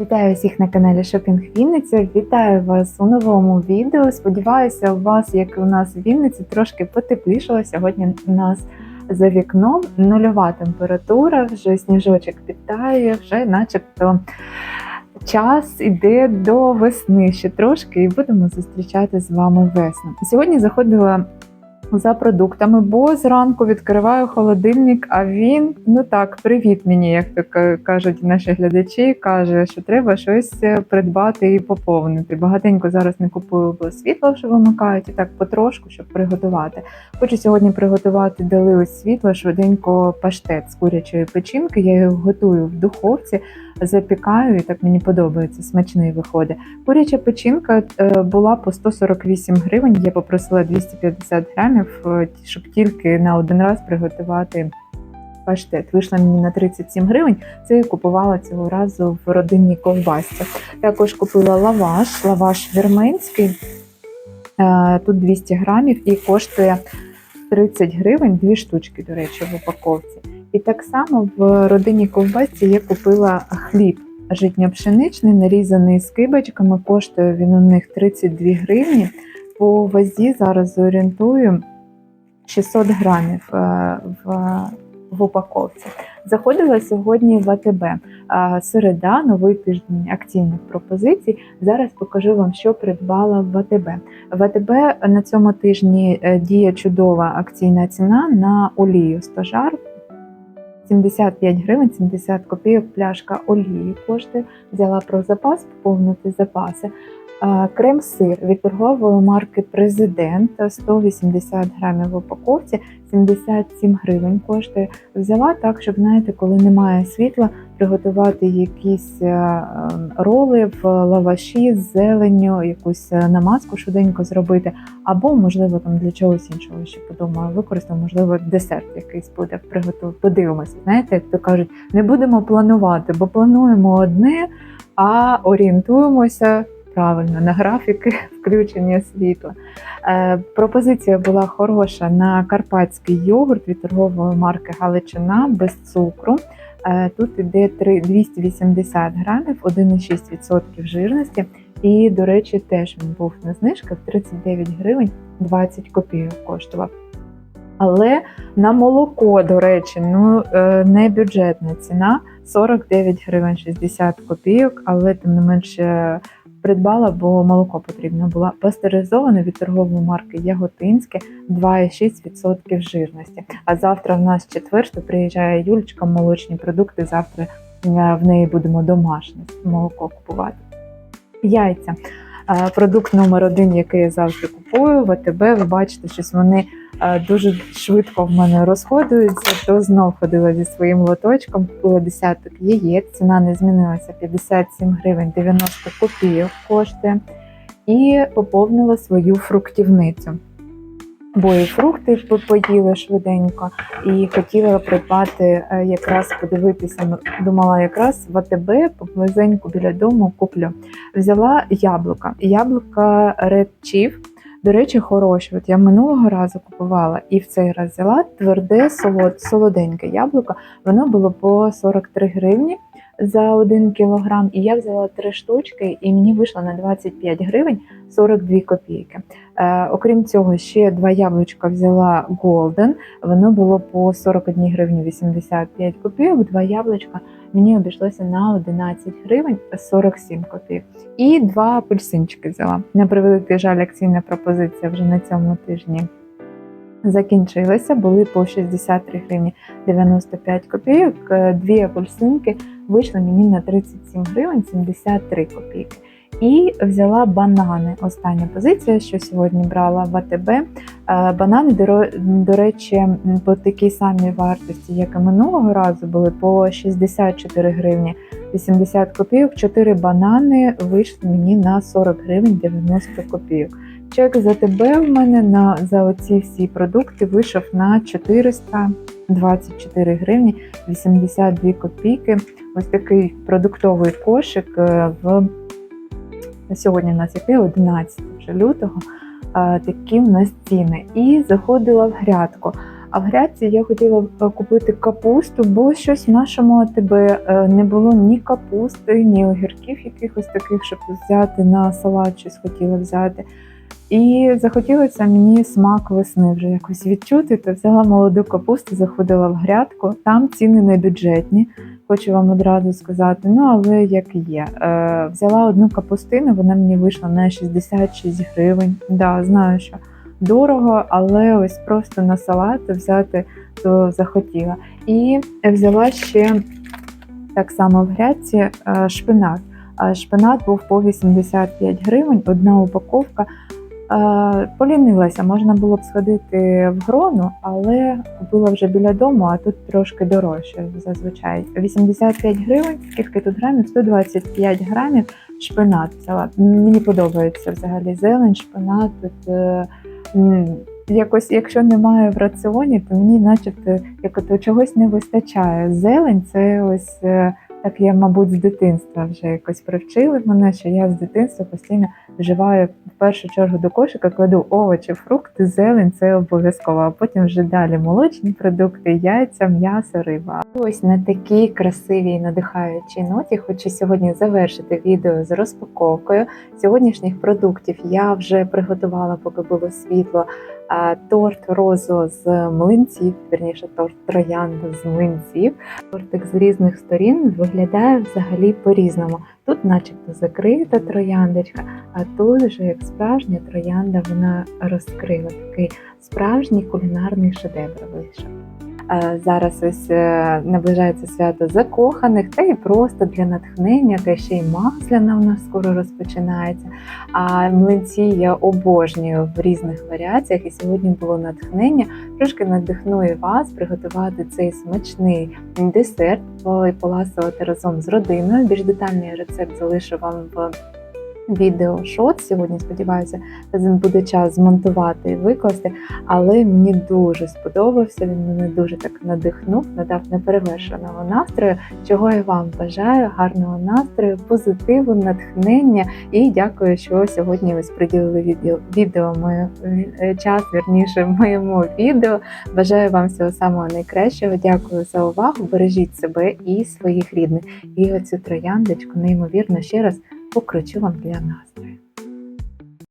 Вітаю всіх на каналі Шопінг Вінниця. Вітаю вас у новому відео. Сподіваюся, у вас, як і у нас в Вінниці, трошки потеплішало. Сьогодні у нас за вікном нульова температура, вже сніжочок підтає, вже начебто час іде до весни ще трошки, і будемо зустрічати з вами весну. Сьогодні заходила за продуктами, бо зранку відкриваю холодильник, а він ну так, привіт мені, як то кажуть наші глядачі, каже, що треба щось е, придбати і поповнити. Багатенько зараз не купую, бо світло що вимикають, і так потрошку, щоб приготувати. Хочу сьогодні приготувати дали ось світло, швиденько паштет з курячої печінки. Я його готую в духовці, запікаю, і так мені подобається, смачний виходить. Куряча печінка е, була по 148 гривень. Я попросила 250 грамів, е, щоб тільки на один раз приготувати паштет. Вийшла мені на 37 гривень. Це я купувала цього разу в родинній ковбасці. Також купила лаваш, лаваш вірменський. Е, Тут 200 грамів і коштує 30 гривень, дві штучки, до речі, в упаковці. І так само в родині ковбасці я купила хліб житньо-пшеничний, нарізаний скибочками. Коштує він у них 32 гривні. По вазі зараз зорієнтую 600 грамів е, в, в упаковці. Заходила сьогодні в АТБ. Е, Середа, новий тиждень акційних пропозицій. Зараз покажу вам, що придбала в АТБ. В АТБ на цьому тижні е, діє чудова акційна ціна на олію стожар. 75 гривень 70 копійок пляшка олії коштує. Взяла про запас, поповнити запаси. Крем-сир від торгової марки Президент 180 грамів в упаковці, 77 гривень коштує. Взяла так, щоб знаєте, коли немає світла, приготувати якісь е, роли в лаваші з зеленню, якусь е, намазку швиденько зробити, або, можливо, там для чогось іншого ще подумаю, використаю, можливо, десерт якийсь буде приготувати. Подивимося. Знаєте, як то кажуть, не будемо планувати, бо плануємо одне, а орієнтуємося. Правильно, на графіки включення світла. Е, пропозиція була хороша на карпатський йогурт від торгової марки Галичина без цукру. Е, тут іде 280 грамів, 1,6% жирності. І, до речі, теж він був на знижках 39 гривень 20 копійок коштував. Але на молоко, до речі, ну е, не бюджетна ціна 49 гривень 60 копійок, але тим не менше придбала, бо молоко потрібно було пастеризоване від торгової марки Яготинське 2,6% жирності. А завтра в нас четвер, то приїжджає Юлечка, молочні продукти. Завтра е, в неї будемо домашнє молоко купувати. Яйця. Е, Продукт номер один, який я завжди купую в АТБ. Ви бачите, щось вони дуже швидко в мене розходуються. То знов ходила зі своїм лоточком, купила десяток яєць. Ціна не змінилася 57 гривень 90 копійок коштує. І поповнила свою фруктівницю. Бо і фрукти по- поїли швиденько, і хотіла придбати е, якраз подивитися. Думала, якраз в АТБ поблизеньку біля дому куплю. Взяла яблука. Яблука Chief. До речі, хороші. От я минулого разу купувала і в цей раз взяла тверде, солод, солоденьке яблуко. Воно було по 43 гривні за 1 кілограм. І я взяла три штучки, і мені вийшло на 25 гривень 42 копійки. Е, окрім цього, ще два яблучка взяла Golden. Воно було по 41 гривні 85 копійок. Два яблучка мені обійшлося на 11 гривень 47 копійок. І два апельсинчики взяла. На превеликий жаль, акційна пропозиція вже на цьому тижні закінчилася. Були по 63 гривні 95 копійок. Е, Дві апельсинки вийшли мені на 37 гривень 73 копійки. І взяла банани. Остання позиція, що сьогодні брала в АТБ. Е, Банани, до, речі, по такій самій вартості, як і минулого разу, були по 64 гривні 80 копійок. Чотири банани вийшли мені на 40 гривень 90 копійок. Чек за АТБ в мене на за оці всі продукти вийшов на 424 гривні 82 копійки. Ось такий продуктовий кошик е, в сьогодні у нас яке 11 вже лютого. Такі в нас ціни. І заходила в грядку. А в грядці я хотіла е, купити капусту, бо щось в нашому АТБ е, не було ні капусти, ні огірків якихось таких, щоб взяти на салат, щось хотіла взяти. І захотілося мені смак весни вже якось відчути. То взяла молоду капусту, заходила в грядку. Там ціни не бюджетні. Хочу вам одразу сказати, ну але як є. Е, взяла одну капустину, вона мені вийшла на 66 гривень. Да, знаю, що дорого, але ось просто на салат взяти то захотіла. І взяла ще так само в грядці е, шпинат. А Шпинат був по 85 гривень, одна упаковка. Е, Полінилася, можна було б сходити в грону, але купила вже біля дому, а тут трошки дорожче зазвичай. 85 гривень, скільки тут грамів? 125 грамів шпинат взяла. Мені подобається взагалі зелень, шпинат. Тут, е, якось, якщо немає в раціоні, то мені начебто як чогось не вистачає. Зелень це ось. Так я, мабуть, з дитинства вже якось привчили мене, що я з дитинства постійно вживаю в першу чергу до кошика, кладу овочі, фрукти, зелень, це обов'язково. А потім вже далі молочні продукти, яйця, м'ясо, риба. Ось на такій красивій надихаючій ноті хочу сьогодні завершити відео з розпаковкою сьогоднішніх продуктів. Я вже приготувала, поки було світло. Торт розу з млинців, вірніше торт троянда з млинців. Тортик з різних сторін виглядає взагалі по-різному. Тут, начебто, закрита трояндочка, а тут вже як справжня троянда вона розкрила такий справжній кулінарний шедевр вийшов. Е, Зараз ось е, наближається свято закоханих, та і просто для натхнення, та ще й масляна в нас скоро розпочинається. А млинці я обожнюю в різних варіаціях, і сьогодні було натхнення. Трошки надихну і вас приготувати цей смачний десерт, поласувати разом з родиною. Більш детальний рецепт залишу вам в відео шот. Сьогодні сподіваюся, буде час змонтувати і викласти. Але мені дуже сподобався. Він мене дуже так надихнув, надав неперевершеного настрою. Чого я вам бажаю, гарного настрою, позитиву, натхнення. І дякую, що сьогодні ось приділили відео, відео моє е, час, вірніше моєму відео. Бажаю вам всього самого найкращого. Дякую за увагу. Бережіть себе і своїх рідних. І оцю трояндочку, неймовірно, ще раз покручу вам для настрою.